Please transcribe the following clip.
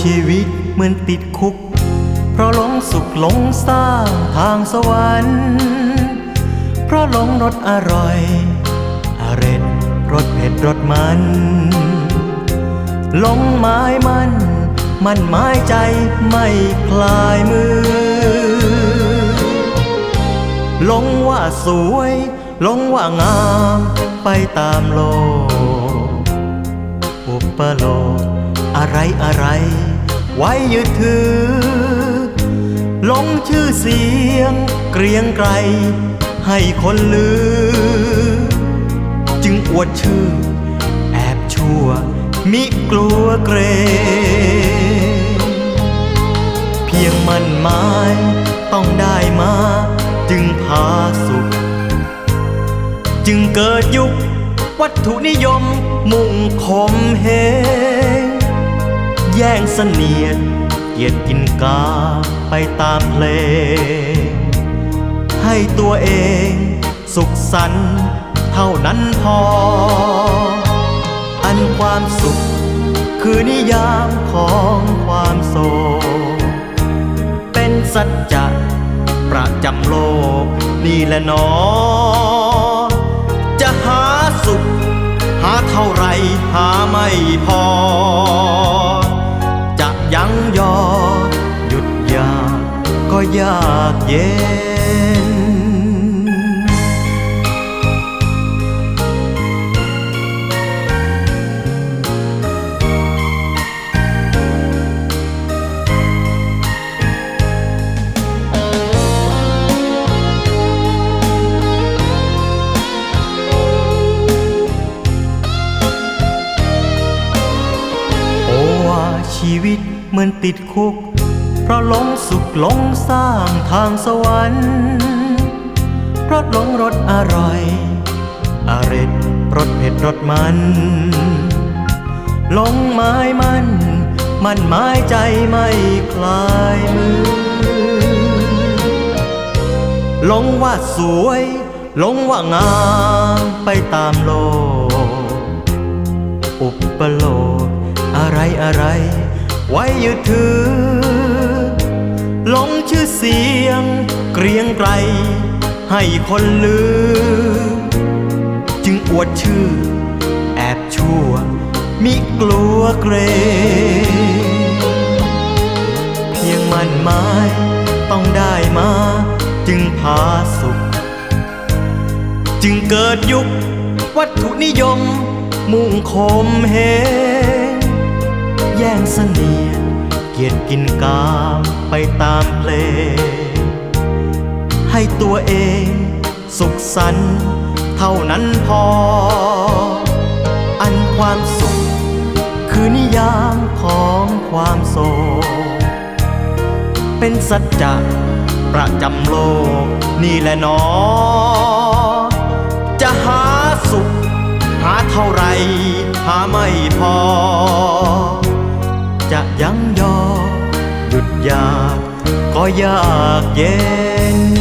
ชีวิตเหมือนติดคุก เพราะหลงสุขหลงสร้างทางสวรรค์ เพราะหลงรสอร่อยอเร็ดรสเผ็ดรสมันหลงไม้มัน มันไม้ใจไม่คลายมือหลงว่าสวยหลงว่างามไปตามโลกอุปโลก อะไรอะไร ไว้ยึดถือหลงชื่อเสียง เกรียงไกรให้คนลือ จึงอวดชื่อ แอบชั่ว มิกลัวเกรงเพียงมันหมายต้องได้มาจึงพาสุข จึงเกิดยุควัตถุนิยมมุ่งข่มเหง แย่งเสนียดเกียรติกินกาไปตามเพลง ให้ตัวเองสุขสันต์เท่านั้นพอ อันความสุขคือนิยามของความโศกเป็นสัจจะประจำโลกนี่แหละนอ จะหาสุข หาเท่าไรหาไม่พอ ย็น โอ้ว่าชีวิตเหมือนติดคุก เพราะหลงสุขหลงสร้างทางสวรรค์เพราะหลงรสอร่อยอเร็ดรสเผ็ดรสมันหลงไม้มันมันไม้ใจไม่คลายมือหลงว่าสวยหลงว่างามไปตามโลก อุปโลกอะไรอะไร ไว้ยึดถือ ลงชื่อเสียง เกรียงไกรให้คนลือจึงอวดชื่อ แอบชั่ว มิกลัวเกรงเพียงมันไม้ต้องได้มา จึงพาสุข จึงเกิดยุค วัตถุนิยม มุ่งคมเห เกียรติกินกามไปตามเพลง ให้ตัวเองสุขสันต์เท่านั้นพอ อันความสุข คือนิยามของความโศกเป็นสัจจะประจำโลก นี่แหละนอ จะหาสุข หาเท่าไร หาไม่พอะยั้งยอหยุดอยากก็ยากเย็น